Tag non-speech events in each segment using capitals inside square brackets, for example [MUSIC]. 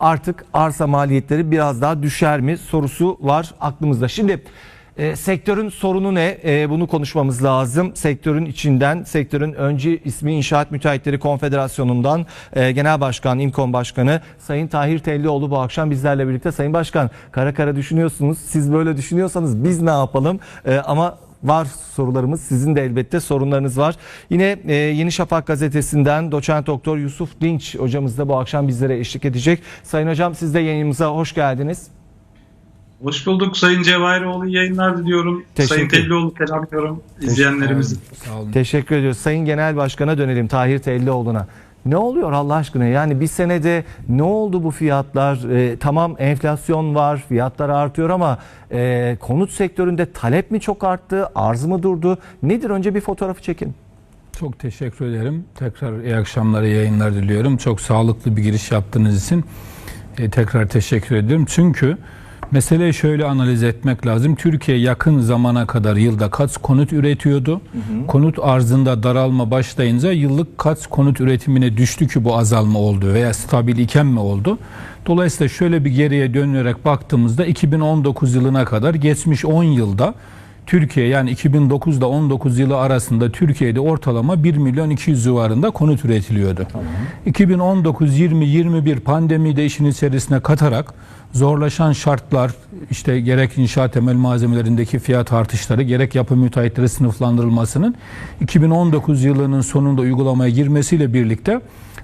artık arsa maliyetleri biraz daha düşer mi sorusu var aklımızda. Şimdi e, sektörün sorunu ne? E, bunu konuşmamız lazım. Sektörün içinden, sektörün önce ismi İnşaat Müteahhitleri Konfederasyonu'ndan e, Genel Başkan, İmkon Başkanı Sayın Tahir Tellioğlu bu akşam bizlerle birlikte. Sayın Başkan, kara kara düşünüyorsunuz. Siz böyle düşünüyorsanız biz ne yapalım? E, ama var sorularımız. Sizin de elbette sorunlarınız var. Yine e, Yeni Şafak gazetesinden doçent doktor Yusuf Dinç hocamız da bu akşam bizlere eşlik edecek. Sayın hocam siz de yayınımıza hoş geldiniz. Hoş bulduk Sayın Cevahirioğlu iyi yayınlar diliyorum. Teşekkür Sayın Tellioğlu selamlıyorum izleyenlerimizi. Sağ olun. Teşekkür ediyoruz. Sayın Genel Başkan'a dönelim Tahir Tellioğlu'na. Ne oluyor Allah aşkına? Yani bir senede ne oldu bu fiyatlar? Ee, tamam enflasyon var, fiyatlar artıyor ama e, konut sektöründe talep mi çok arttı, arz mı durdu? Nedir? Önce bir fotoğrafı çekin. Çok teşekkür ederim. Tekrar iyi akşamlar, iyi yayınlar diliyorum. Çok sağlıklı bir giriş yaptığınız için e, tekrar teşekkür ediyorum. Çünkü meseleyi şöyle analiz etmek lazım. Türkiye yakın zamana kadar yılda kaç konut üretiyordu? Konut arzında daralma başlayınca yıllık kaç konut üretimine düştü ki bu azalma oldu veya stabil iken mi oldu? Dolayısıyla şöyle bir geriye dönerek baktığımızda 2019 yılına kadar geçmiş 10 yılda Türkiye yani 2009 ile 19 yılı arasında Türkiye'de ortalama 1 milyon 200 civarında konut üretiliyordu. 2019-20-21 pandemiyi de işin içerisine katarak zorlaşan şartlar işte gerek inşaat temel malzemelerindeki fiyat artışları gerek yapı müteahhitleri sınıflandırılmasının 2019 yılının sonunda uygulamaya girmesiyle birlikte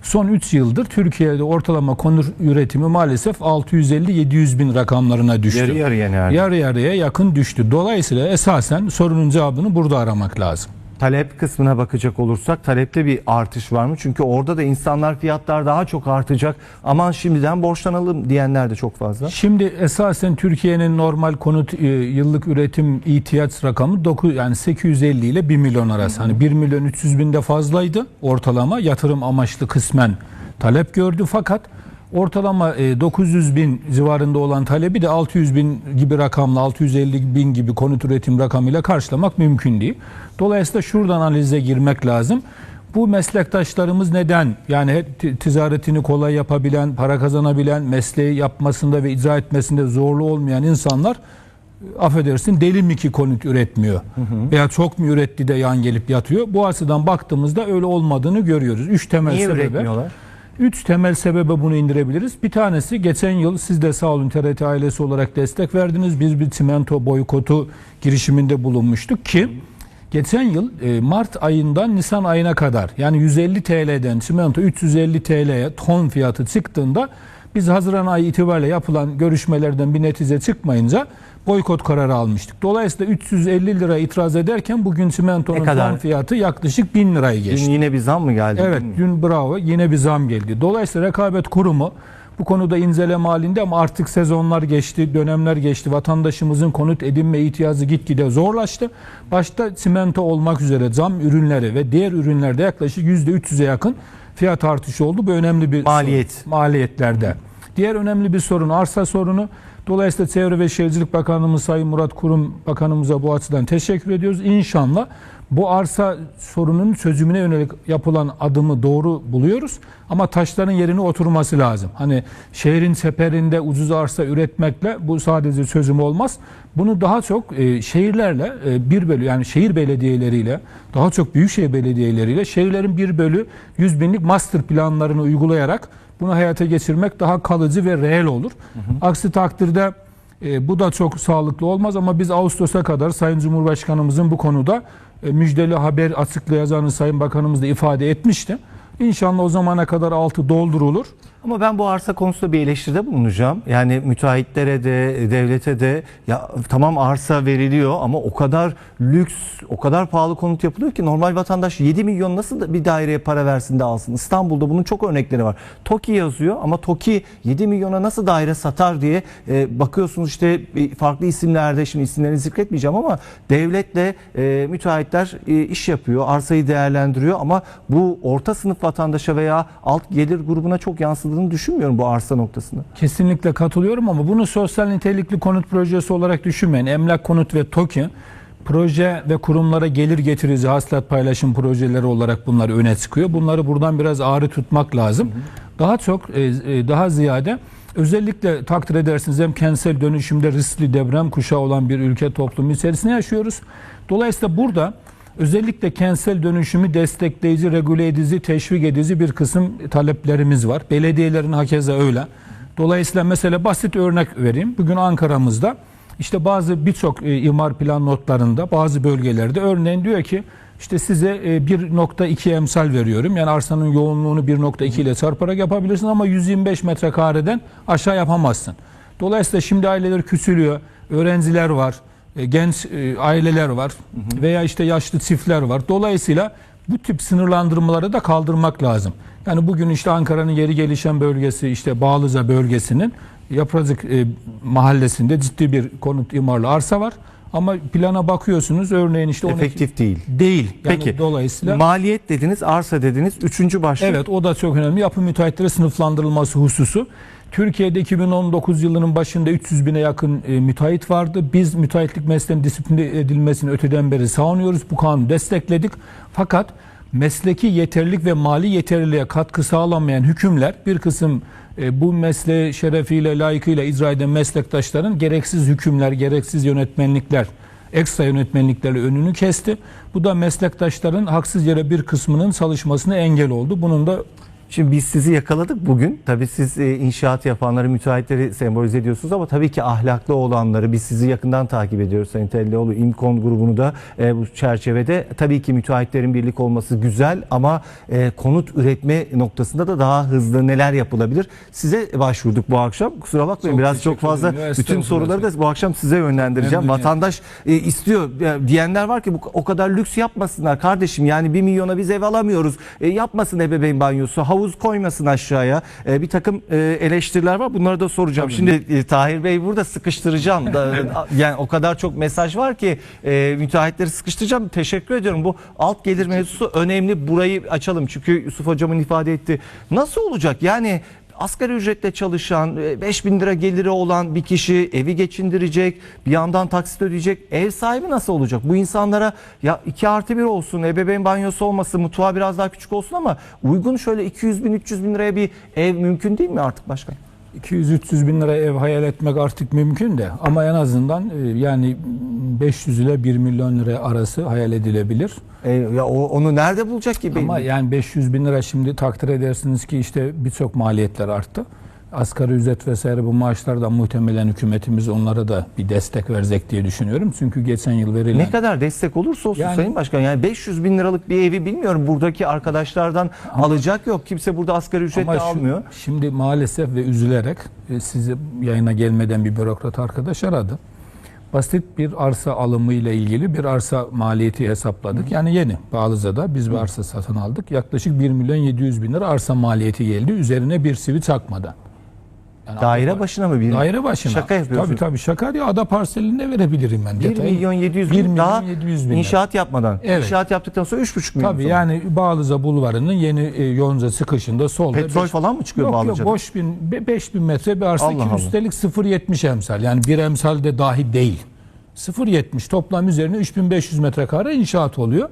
son 3 yıldır Türkiye'de ortalama konut üretimi maalesef 650-700 bin rakamlarına düştü. Yarı yarıya neredeyse. Yarı yarıya yakın düştü. Dolayısıyla esasen sorunun cevabını burada aramak lazım. Talep kısmına bakacak olursak talepte bir artış var mı? Çünkü orada da insanlar fiyatlar daha çok artacak. Aman şimdiden borçlanalım diyenler de çok fazla. Şimdi esasen Türkiye'nin normal konut e, yıllık üretim ihtiyaç rakamı 9 yani 850 ile 1 milyon arası. Hani 1 milyon 300 binde fazlaydı ortalama yatırım amaçlı kısmen talep gördü fakat ortalama e, 900 bin civarında olan talebi de 600 bin gibi rakamla 650 bin gibi konut üretim rakamıyla karşılamak mümkün değil. Dolayısıyla şuradan analize girmek lazım. Bu meslektaşlarımız neden yani ticaretini kolay yapabilen, para kazanabilen, mesleği yapmasında ve icra etmesinde zorlu olmayan insanlar e, affedersin deli mi ki konut üretmiyor veya çok mu üretti de yan gelip yatıyor. Bu açıdan baktığımızda öyle olmadığını görüyoruz. Üç temel Niye sebebe. üretmiyorlar? Üç temel sebebe bunu indirebiliriz. Bir tanesi geçen yıl siz de sağ olun TRT ailesi olarak destek verdiniz. Biz bir çimento boykotu girişiminde bulunmuştuk ki geçen yıl e, Mart ayından Nisan ayına kadar yani 150 TL'den çimento 350 TL'ye ton fiyatı çıktığında biz Haziran ayı itibariyle yapılan görüşmelerden bir netice çıkmayınca boykot kararı almıştık. Dolayısıyla 350 lira itiraz ederken bugün Ne çimentonun kadar? ton fiyatı yaklaşık 1000 lirayı Dün geçti. yine bir zam mı geldi? Evet dün bravo yine bir zam geldi. Dolayısıyla rekabet kurumu bu konuda inceleme halinde ama artık sezonlar geçti, dönemler geçti. Vatandaşımızın konut edinme ihtiyacı gitgide zorlaştı. Başta çimento olmak üzere zam ürünleri ve diğer ürünlerde yaklaşık %300'e yakın fiyat artışı oldu. Bu önemli bir Maliyet. sorun. maliyetlerde. Diğer önemli bir sorun arsa sorunu. Dolayısıyla Çevre ve Şehircilik Bakanımız Sayın Murat Kurum Bakanımıza bu açıdan teşekkür ediyoruz. İnşallah bu arsa sorununun çözümüne yönelik yapılan adımı doğru buluyoruz. Ama taşların yerine oturması lazım. Hani şehrin seperinde ucuz arsa üretmekle bu sadece çözüm olmaz. Bunu daha çok e, şehirlerle e, bir bölü yani şehir belediyeleriyle daha çok büyükşehir belediyeleriyle şehirlerin bir bölü 100 binlik master planlarını uygulayarak bunu hayata geçirmek daha kalıcı ve reel olur. Aksi takdirde e, bu da çok sağlıklı olmaz ama biz Ağustos'a kadar Sayın Cumhurbaşkanımızın bu konuda e, müjdeli haber açıklayacağını Sayın Bakanımız da ifade etmişti. İnşallah o zamana kadar altı doldurulur. Ama ben bu arsa konusunda bir eleştiride bulunacağım. Yani müteahhitlere de devlete de ya tamam arsa veriliyor ama o kadar lüks, o kadar pahalı konut yapılıyor ki normal vatandaş 7 milyon nasıl bir daireye para versin de alsın. İstanbul'da bunun çok örnekleri var. TOKİ yazıyor ama TOKİ 7 milyona nasıl daire satar diye e, bakıyorsunuz işte farklı isimlerde şimdi isimlerini zikretmeyeceğim ama devletle e, müteahhitler e, iş yapıyor, arsayı değerlendiriyor ama bu orta sınıf vatandaşa veya alt gelir grubuna çok yansıdığını düşünmüyorum bu arsa noktasında. Kesinlikle katılıyorum ama bunu sosyal nitelikli konut projesi olarak düşünmeyin. Emlak Konut ve TOKİ proje ve kurumlara gelir getirici hasılat paylaşım projeleri olarak bunlar öne çıkıyor. Bunları buradan biraz ağrı tutmak lazım. Daha çok e, e, daha ziyade Özellikle takdir edersiniz hem kentsel dönüşümde riskli deprem kuşağı olan bir ülke toplumu içerisinde yaşıyoruz. Dolayısıyla burada özellikle kentsel dönüşümü destekleyici, regüle edici, teşvik edici bir kısım taleplerimiz var. Belediyelerin hakeza öyle. Dolayısıyla mesela basit örnek vereyim. Bugün Ankara'mızda işte bazı birçok e, imar plan notlarında bazı bölgelerde örneğin diyor ki işte size e, 1.2 emsal veriyorum. Yani arsanın yoğunluğunu 1.2 ile çarparak yapabilirsin ama 125 metrekareden aşağı yapamazsın. Dolayısıyla şimdi aileler küçülüyor. Öğrenciler var. E, Genç e, aileler var. Veya işte yaşlı çiftler var. Dolayısıyla bu tip sınırlandırmaları da kaldırmak lazım. Yani bugün işte Ankara'nın yeri gelişen bölgesi işte Bağlıca bölgesinin Yapracık e, mahallesinde ciddi bir konut imarlı arsa var. Ama plana bakıyorsunuz örneğin işte 12 Efektif değil. değil. Yani Peki. dolayısıyla Maliyet dediniz, arsa dediniz. Üçüncü başlık. Evet o da çok önemli. Yapı müteahhitleri sınıflandırılması hususu. Türkiye'de 2019 yılının başında 300 bine yakın e, müteahhit vardı. Biz müteahhitlik mesleğinin disipline edilmesini öteden beri savunuyoruz. Bu kanunu destekledik. Fakat mesleki yeterlilik ve mali yeterliliğe katkı sağlamayan hükümler bir kısım e, bu mesleği şerefiyle, layıkıyla icra eden meslektaşların gereksiz hükümler, gereksiz yönetmenlikler, ekstra yönetmenliklerle önünü kesti. Bu da meslektaşların haksız yere bir kısmının çalışmasına engel oldu. Bunun da Şimdi biz sizi yakaladık bugün. Tabii siz e, inşaat yapanları, müteahhitleri sembolize ediyorsunuz ama tabii ki ahlaklı olanları biz sizi yakından takip ediyoruz. Sayın Tellioğlu İmkon grubunu da e, bu çerçevede tabii ki müteahhitlerin birlik olması güzel ama e, konut üretme noktasında da daha hızlı neler yapılabilir? Size başvurduk bu akşam. Kusura bakmayın Çok biraz çok fazla bütün soruları da bu akşam size yönlendireceğim. Vatandaş e, istiyor diyenler var ki bu o kadar lüks yapmasınlar kardeşim. Yani bir milyona biz ev alamıyoruz. E, yapmasın ebeveyn banyosu, havuz koymasın aşağıya. E, bir takım e, eleştiriler var. Bunları da soracağım. Şimdi e, Tahir Bey burada sıkıştıracağım. Da, [LAUGHS] yani o kadar çok mesaj var ki e, müteahhitleri sıkıştıracağım. Teşekkür ediyorum. Bu alt gelir mevzusu önemli. Burayı açalım. Çünkü Yusuf hocamın ifade etti. Nasıl olacak? Yani asgari ücretle çalışan, e, 5000 lira geliri olan bir kişi evi geçindirecek, bir yandan taksit ödeyecek. Ev sahibi nasıl olacak? Bu insanlara ya 2 artı 1 olsun, ebeveyn banyosu olmasın, mutfağı biraz daha küçük olsun ama uygun şöyle 200 bin, 300 bin liraya bir ev mümkün değil mi artık başkan? 200-300 bin lira ev hayal etmek artık mümkün de ama en azından e, yani 500 ile 1 milyon lira arası hayal edilebilir. E, ya o, onu nerede bulacak ki? Ama yani 500 bin lira şimdi takdir edersiniz ki işte birçok maliyetler arttı. Asgari ücret vesaire bu maaşlar da muhtemelen hükümetimiz onlara da bir destek verecek diye düşünüyorum. Çünkü geçen yıl verilen Ne kadar destek olursa olsun Yani- Sayın Başkan. Yani 500 bin liralık bir evi bilmiyorum. Buradaki arkadaşlardan alacak yok. Kimse burada asgari ücretle Ama şu- almıyor. şimdi maalesef ve üzülerek e, sizi yayına gelmeden bir bürokrat arkadaş aradı. Basit bir arsa alımı ile ilgili bir arsa maliyeti hesapladık. Yani yeni Bağlıca'da biz bir arsa satın aldık. Yaklaşık 1 milyon 700 bin lira arsa maliyeti geldi. Üzerine bir sivi çakmadan. Yani Daire ada- başına mı bir? Daire başına. Şaka yapıyorsun. Tabii tabii şaka diye ada parselinde verebilirim ben. 1 detayı. milyon 700 1 bin milyon daha 700 bin inşaat yapmadan. Evet. İnşaat yaptıktan sonra 3,5 milyon. Tabii sonra. yani Bağlıca Bulvarı'nın yeni e, Yonca çıkışında solda. Petrol beş- falan mı çıkıyor Yok Bağlıca'da? yok boş bin, 5000 metre bir arsa Allah ki Allah. üstelik 0.70 emsal yani bir emsal de dahi değil. 0.70 toplam üzerine 3500 metrekare inşaat oluyor.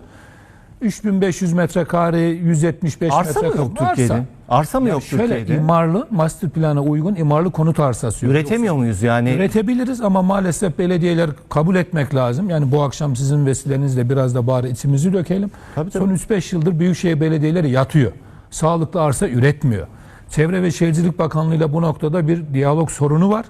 3500 metrekare 175 Arsa mı metrekare yok Türkiye'de? Arsa mı Ya yok şöyle Türkiye'de? imarlı master plana uygun imarlı konut arsası yok. Üretemiyor muyuz yani? Üretebiliriz ama maalesef belediyeler kabul etmek lazım. Yani bu akşam sizin vesilenizle biraz da bari içimizi dökelim. Tabii, tabii. Son 3-5 yıldır büyükşehir belediyeleri yatıyor. Sağlıklı arsa üretmiyor. Çevre ve Şehircilik Bakanlığı'yla bu noktada bir diyalog sorunu var.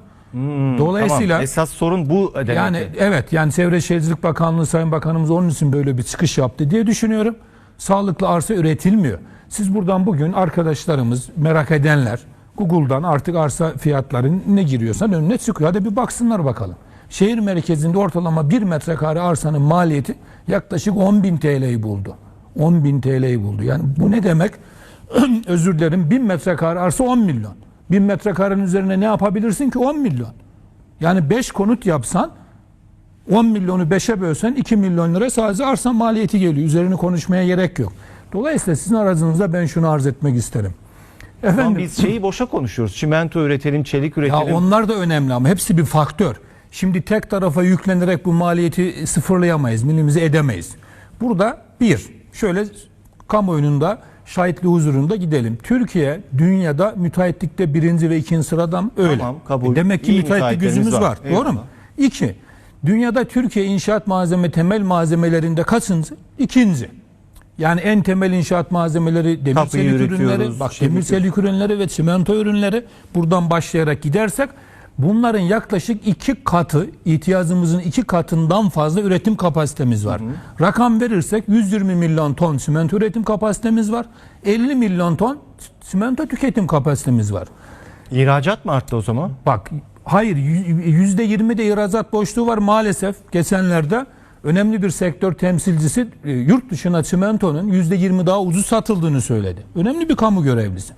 Dolayısıyla Hmm, Tamam, esas sorun bu demek yani ki. evet yani Çevre Şehircilik Bakanlığı Sayın Bakanımız onun için böyle bir çıkış yaptı diye düşünüyorum. Sağlıklı arsa üretilmiyor. Siz buradan bugün arkadaşlarımız merak edenler Google'dan artık arsa fiyatların ne giriyorsan önüne çıkıyor. Hadi bir baksınlar bakalım. Şehir merkezinde ortalama 1 metrekare arsanın maliyeti yaklaşık 10 bin TL'yi buldu. 10 bin TL'yi buldu. Yani bu ne demek? [CLEARS THROAT] Özür dilerim 1000 metrekare arsa 10 milyon. 1000 metrekarenin üzerine ne yapabilirsin ki 10 milyon? Yani 5 konut yapsan 10 milyonu 5'e bölsen 2 milyon lira sadece arsa maliyeti geliyor. Üzerini konuşmaya gerek yok. Dolayısıyla sizin aracınızda ben şunu arz etmek isterim. Ama Efendim, biz şeyi boşa konuşuyoruz. Çimento üretelim, çelik ya üretelim. onlar da önemli ama hepsi bir faktör. Şimdi tek tarafa yüklenerek bu maliyeti sıfırlayamayız, minimize edemeyiz. Burada bir, şöyle kamuoyunun da şahitli huzurunda gidelim. Türkiye dünyada müteahhitlikte birinci ve ikinci sıradan öyle. Tamam, kabul. E Demek ki İyi müteahhitlik yüzümüz var. var. Doğru mu? İki, dünyada Türkiye inşaat malzeme temel malzemelerinde kaçıncı? İkinci. Yani en temel inşaat malzemeleri demir Kapıyı çelik ürünleri, bak şey demir çelik ürünleri ve simento ürünleri buradan başlayarak gidersek bunların yaklaşık iki katı ihtiyacımızın iki katından fazla üretim kapasitemiz var. Rakam verirsek 120 milyon ton simento üretim kapasitemiz var. 50 milyon ton simento tüketim kapasitemiz var. İhracat mı arttı o zaman? Bak hayır yüzde yirmi de ihracat boşluğu var maalesef geçenlerde önemli bir sektör temsilcisi e, yurt dışına çimentonun yüzde yirmi daha ucuz satıldığını söyledi. Önemli bir kamu görevlisi.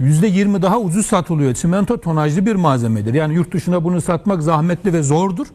Yüzde yirmi daha ucuz satılıyor. Çimento tonajlı bir malzemedir. Yani yurt dışına bunu satmak zahmetli ve zordur.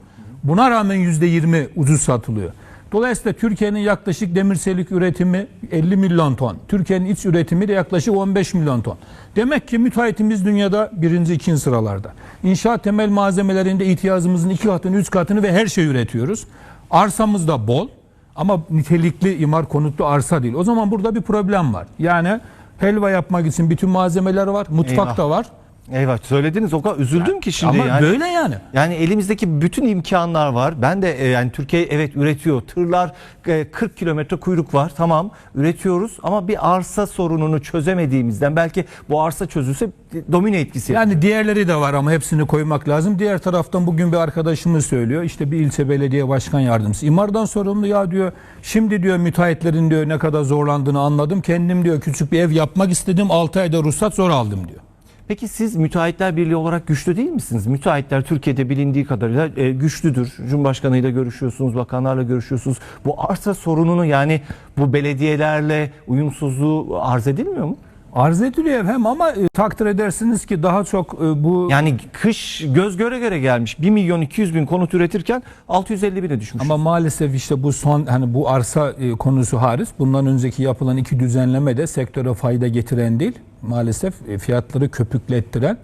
Buna rağmen yüzde yirmi ucuz satılıyor. Dolayısıyla Türkiye'nin yaklaşık demir çelik üretimi 50 milyon ton. Türkiye'nin iç üretimi de yaklaşık 15 milyon ton. Demek ki müteahhitimiz dünyada birinci, ikinci sıralarda. İnşaat temel malzemelerinde ihtiyacımızın iki katını, üç katını ve her şeyi üretiyoruz. Arsamız da bol ama nitelikli imar konutlu arsa değil. O zaman burada bir problem var. Yani helva yapmak için bütün malzemeler var, mutfakta Eyvah. var. Eyvah söylediniz o kadar üzüldüm ki şimdi ama yani. böyle yani. Yani elimizdeki bütün imkanlar var. Ben de e, yani Türkiye evet üretiyor. Tırlar e, 40 kilometre kuyruk var. Tamam üretiyoruz ama bir arsa sorununu çözemediğimizden belki bu arsa çözülse e, domino etkisi. Yani diğerleri de var ama hepsini koymak lazım. Diğer taraftan bugün bir arkadaşımız söylüyor. İşte bir ilçe belediye başkan yardımcısı. İmardan sorumlu ya diyor. Şimdi diyor müteahhitlerin diyor ne kadar zorlandığını anladım. Kendim diyor küçük bir ev yapmak istedim. 6 ayda ruhsat zor aldım diyor. Peki siz Müteahhitler Birliği olarak güçlü değil misiniz? Müteahhitler Türkiye'de bilindiği kadarıyla e, güçlüdür. Cumhurbaşkanıyla görüşüyorsunuz, bakanlarla görüşüyorsunuz. Bu arsa sorununu yani bu belediyelerle uyumsuzluğu arz edilmiyor mu? Arz ediliyor hem ama e, takdir edersiniz ki daha çok e, bu Yani kış göz göre göre gelmiş. 1 milyon 200 bin konut üretirken 650 bine düşmüş. Ama maalesef işte bu son hani bu arsa e, konusu hariç bundan önceki yapılan iki düzenleme de sektöre fayda getiren değil. Maalesef e, fiyatları köpüklettiren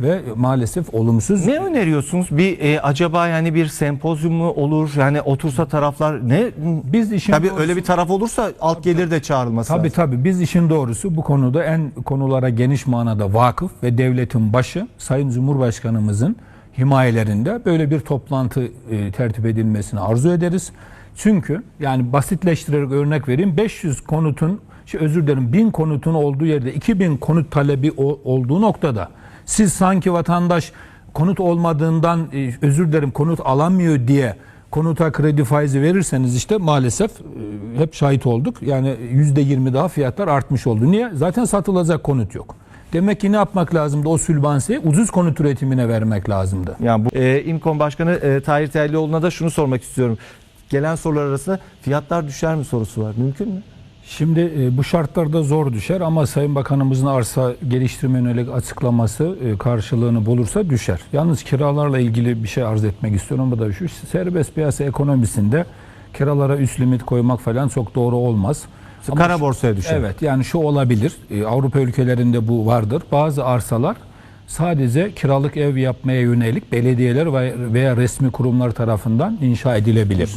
ve maalesef olumsuz Ne öneriyorsunuz? Bir e, acaba yani bir sempozyum mu olur? Yani otursa taraflar ne? Biz işin Tabii doğrusu- öyle bir taraf olursa alt gelir de çağrılması Tabii lazım. tabii biz işin doğrusu bu konuda en konulara geniş manada vakıf ve devletin başı Sayın Cumhurbaşkanımızın himayelerinde böyle bir toplantı e, tertip edilmesini arzu ederiz. Çünkü yani basitleştirerek örnek vereyim 500 konutun şey özür dilerim 1000 konutun olduğu yerde 2000 konut talebi olduğu noktada siz sanki vatandaş konut olmadığından e, özür dilerim konut alamıyor diye konuta kredi faizi verirseniz işte maalesef e, hep şahit olduk. Yani yüzde yirmi daha fiyatlar artmış oldu. Niye? Zaten satılacak konut yok. Demek ki ne yapmak lazımdı? O sülbanseyi ucuz konut üretimine vermek lazımdı. Yani bu e, İmkon Başkanı e, Tahir Tellioğlu'na da şunu sormak istiyorum. Gelen sorular arasında fiyatlar düşer mi sorusu var. Mümkün mü? Şimdi e, bu şartlarda zor düşer ama Sayın Bakanımızın arsa geliştirme yönelik açıklaması e, karşılığını bulursa düşer. Yalnız kiralarla ilgili bir şey arz etmek istiyorum. Bu da şu serbest piyasa ekonomisinde kiralara üst limit koymak falan çok doğru olmaz. Ama Kara borsaya düşer. Evet yani şu olabilir. E, Avrupa ülkelerinde bu vardır. Bazı arsalar sadece kiralık ev yapmaya yönelik belediyeler veya- veya resmi kurumlar tarafından inşa edilebilir.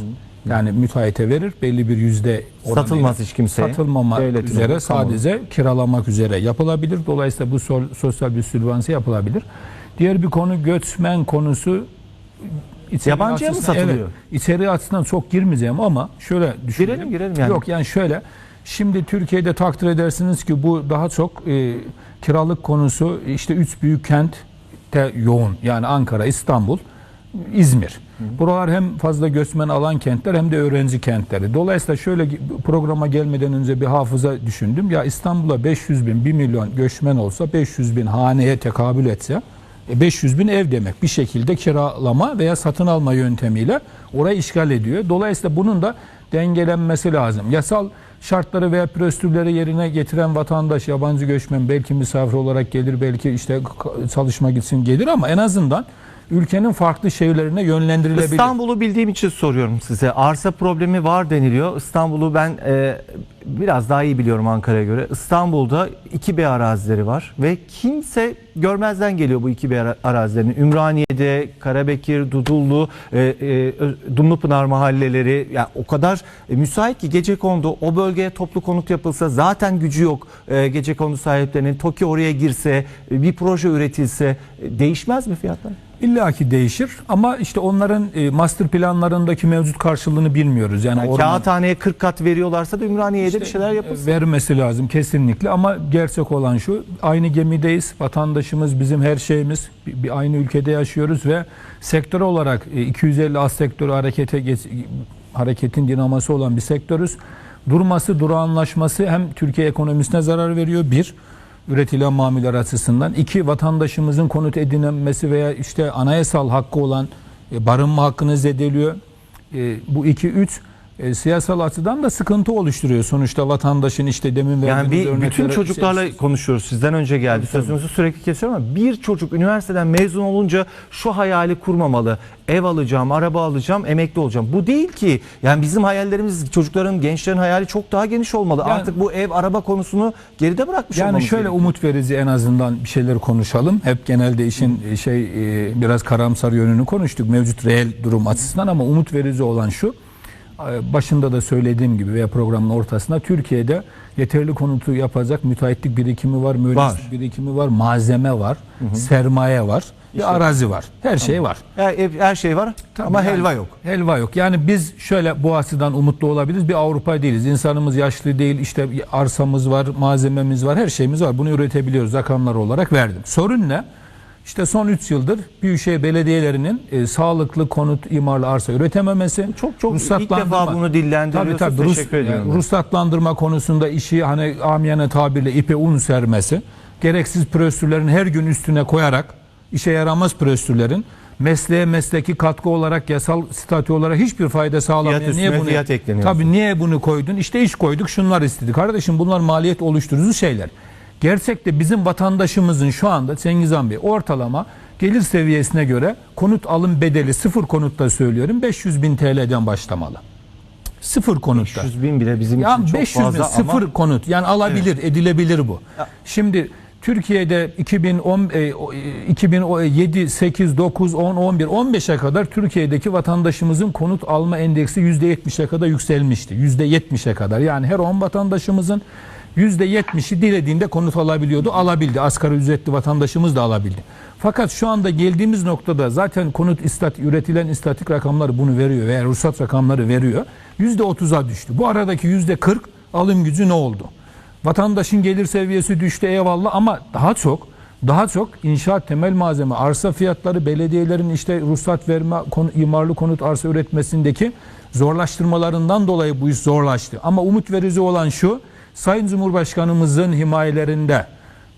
Yani müteahhite verir belli bir yüzde oranıyla Satılmaz hiç kimseye. Satılmamak Devletin üzere olur, sadece kiralamak üzere yapılabilir. Dolayısıyla bu sol- sosyal bir sülvansı yapılabilir. Diğer bir konu göçmen konusu Yabancıya mı satılıyor? Evet, içeri açısından çok girmeyeceğim ama şöyle düşünelim. Girelim, girelim yani. Yok yani şöyle. Şimdi Türkiye'de takdir edersiniz ki bu daha çok e, kiralık konusu işte üç büyük kentte yoğun. Yani Ankara, İstanbul, İzmir. Buralar hem fazla göçmen alan kentler hem de öğrenci kentleri. Dolayısıyla şöyle programa gelmeden önce bir hafıza düşündüm. Ya İstanbul'a 500 bin, 1 milyon göçmen olsa 500 bin haneye tekabül etse e, 500 bin ev demek. Bir şekilde kiralama veya satın alma yöntemiyle orayı işgal ediyor. Dolayısıyla bunun da dengelenmesi lazım. Yasal şartları veya prosedürleri yerine getiren vatandaş, yabancı göçmen belki misafir olarak gelir, belki işte çalışmak için gelir ama en azından ülkenin farklı şehirlerine yönlendirilebilir. İstanbul'u bildiğim için soruyorum size. Arsa problemi var deniliyor. İstanbul'u ben e, biraz daha iyi biliyorum Ankara'ya göre. İstanbul'da 2B arazileri var ve kimse görmezden geliyor bu iki bir ara- arazilerin. Ümraniye'de, Karabekir, Dudullu, e, e, Dumlupınar mahalleleri yani o kadar e, müsait ki gecekondu o bölgeye toplu konut yapılsa zaten gücü yok e, gecekondu sahiplerinin. TOKİ oraya girse, e, bir proje üretilse e, değişmez mi fiyatlar? İlla ki değişir ama işte onların e, master planlarındaki mevcut karşılığını bilmiyoruz. Yani, Yani orman- kağıthaneye 40 kat veriyorlarsa da Ümraniye'de bir şeyler yapılsın. vermesi lazım kesinlikle ama gerçek olan şu aynı gemideyiz vatandaşımız bizim her şeyimiz bir, bir aynı ülkede yaşıyoruz ve sektör olarak e, 250 az sektörü harekete geç, hareketin dinaması olan bir sektörüz. Durması, durağanlaşması hem Türkiye ekonomisine zarar veriyor bir üretilen mamuller açısından. iki vatandaşımızın konut edinemesi veya işte anayasal hakkı olan e, barınma hakkını zedeliyor. E, bu iki üç e, siyasal açıdan da sıkıntı oluşturuyor. Sonuçta vatandaşın işte demin Yani verdiğiniz bir, bütün örneklere- çocuklarla konuşuyoruz. Sizden önce geldi. Sözünüzü sürekli kesiyorum ama bir çocuk üniversiteden mezun olunca şu hayali kurmamalı. Ev alacağım, araba alacağım, emekli olacağım. Bu değil ki. Yani bizim hayallerimiz çocukların, gençlerin hayali çok daha geniş olmalı. Yani- Artık bu ev, araba konusunu geride bırakmış Yani şöyle gerekiyor. umut verici en azından bir şeyler konuşalım. Hep genelde işin e, şey e, biraz karamsar yönünü konuştuk mevcut reel durum açısından ama umut verici olan şu. E, Başında da söylediğim gibi veya programın ortasında Türkiye'de yeterli konutu yapacak müteahhitlik birikimi var, mühendislik Var. birikimi var, malzeme var, sermaye var, ve arazi var. Her şey var. Her, her şey var ama Yani helva yok. Helva yok. Yani biz şöyle bu açıdan umutlu olabiliriz. Bir Avrupa değiliz. İnsanımız yaşlı değil. İşte arsamız var, malzememiz var, her şeyimiz var. Bunu üretebiliyoruz rakamlar olarak verdim. Sorun ne? İşte son 3 yıldır Büyükşehir belediyelerinin e, sağlıklı konut imarlı arsa üretememesi. Çok çok ilk defa bunu dillendiriyorsunuz. Tabii tabii. Rus, ediyorum. ruhsatlandırma konusunda işi hani amiyane tabirle ipe un sermesi. Gereksiz prosedürlerin her gün üstüne koyarak işe yaramaz prosedürlerin mesleğe mesleki katkı olarak yasal statü olarak hiçbir fayda sağlamayan Fiyat üstüne fiyat ekleniyor. Tabii niye bunu koydun? İşte iş koyduk şunlar istedik. Kardeşim bunlar maliyet oluşturucu şeyler. Gerçekte bizim vatandaşımızın şu anda Cengizhan Bey ortalama gelir seviyesine göre konut alım bedeli sıfır konutta söylüyorum 500 bin TL'den başlamalı. Sıfır konutta. 500 bin bile bizim Ya için çok 500 bin fazla sıfır ama konut. Yani alabilir, edilebilir bu. Şimdi Türkiye'de 2010 e, o, e, 2007, 8, 9, 10, 11, 15'e kadar Türkiye'deki vatandaşımızın konut alma endeksi %70'e kadar yükselmişti. %70'e kadar. Yani her 10 vatandaşımızın %70'i dilediğinde konut alabiliyordu. Alabildi. Asgari ücretli vatandaşımız da alabildi. Fakat şu anda geldiğimiz noktada zaten konut istat üretilen istatik rakamları bunu veriyor veya ruhsat rakamları veriyor. %30'a düştü. Bu aradaki %40 alım gücü ne oldu? Vatandaşın gelir seviyesi düştü eyvallah ama daha çok daha çok inşaat temel malzeme, arsa fiyatları, belediyelerin işte ruhsat verme, konu, imarlı konut arsa üretmesindeki zorlaştırmalarından dolayı bu iş zorlaştı. Ama umut verici olan şu, Sayın Cumhurbaşkanımızın himayelerinde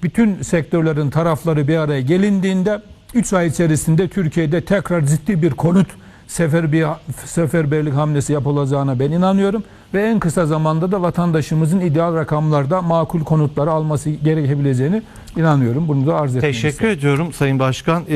bütün sektörlerin tarafları bir araya gelindiğinde 3 ay içerisinde Türkiye'de tekrar ciddi bir konut seferber, seferberlik hamlesi yapılacağına ben inanıyorum. Ve en kısa zamanda da vatandaşımızın ideal rakamlarda makul konutları alması gerekebileceğini inanıyorum. Bunu da arz etmek teşekkür ediyorum Sayın Başkan.